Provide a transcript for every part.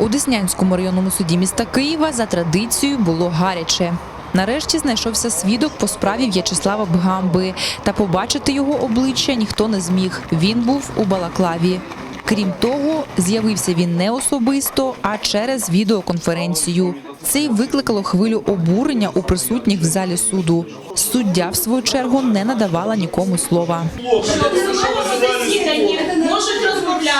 У Деснянському районному суді міста Києва за традицією було гаряче. Нарешті знайшовся свідок по справі В'ячеслава Бгамби, та побачити його обличчя ніхто не зміг. Він був у балаклаві. Крім того, з'явився він не особисто, а через відеоконференцію. Це й викликало хвилю обурення у присутніх в залі суду. Суддя, в свою чергу, не надавала нікому слова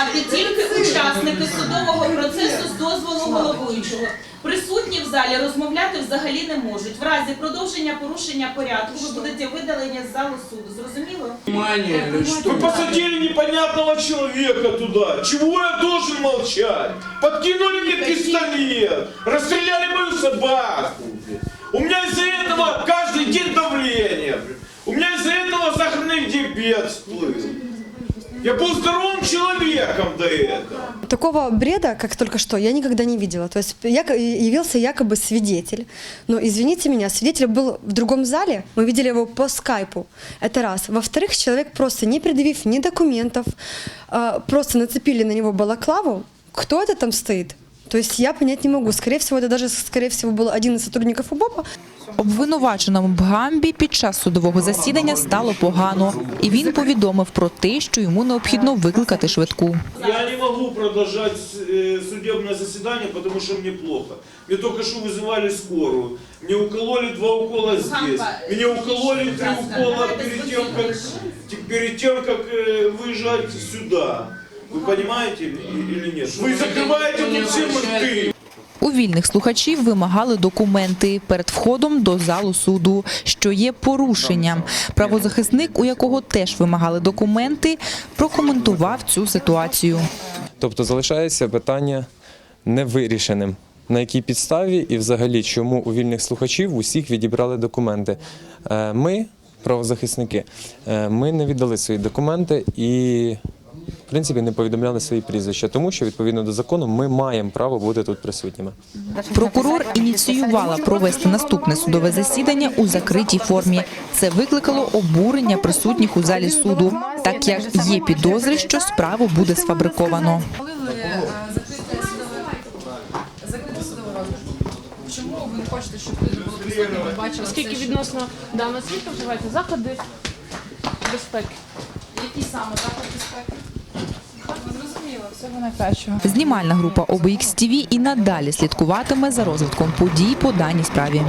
що в судовому засіданні можуть розмовляти тільки учасники судового процесу з дозволу головуючого. Присутні в залі розмовляти взагалі не можуть. В разі продовження порушення порядку ви будете видалені з залу суду. Зрозуміло? Внимание, что Вы посадили непонятного человека туда. Чего я должен молчать? Подкинули мне пистолет, расстреляли мою собаку. У меня из-за этого каждый день давление. У меня из-за этого сахарный диабет всплыл. Я был здоровым человеком до этого. Такого бреда, как только что, я никогда не видела. То есть я, явился якобы свидетель. Но, извините меня, свидетель был в другом зале, мы видели его по скайпу. Это раз. Во-вторых, человек просто не предъявив ни документов, а, просто нацепили на него балаклаву. Кто это там стоит? То есть я понять не могу. Скорее всего, это даже, скорее всего, был один из сотрудников УБОПа. Обвинуваченому Бгамбі під час судового засідання стало погано, і він повідомив про те, що йому необхідно викликати швидку. Я не могу продолжать э, судебное заседание, потому что мне плохо. Мне только что вызывали скорую. Мне укололи два укола здесь. Ганьба. Мне укололи три укола перед тем, как, перед тем, как э, выезжать сюда. Вы понимаете и- или нет? Вы закрываете тут все рты. У вільних слухачів вимагали документи перед входом до залу суду, що є порушенням. Правозахисник, у якого теж вимагали документи, прокоментував цю ситуацію. Тобто залишається питання невирішеним. На якій підставі і взагалі чому у вільних слухачів усіх відібрали документи? Е, Ми, правозахисники, е, ми не віддали свої документи і, в принципі, не повідомляли свої прізвища, тому що відповідно до закону ми маємо право бути тут присутніми. Прокурор ініціювала провести наступне судове засідання у закритій формі. Це викликало обурення присутніх у залі суду, так як є підозри, що справу буде сфабриковано. Чому ви не хочете, щоб люди були присутні, ви бачили Оскільки відносно даного свідка вживаються заходи безпеки. які саме заходи безпеки? Знімальна група OBX TV і надалі слідкуватиме за розвитком подій по даній справі.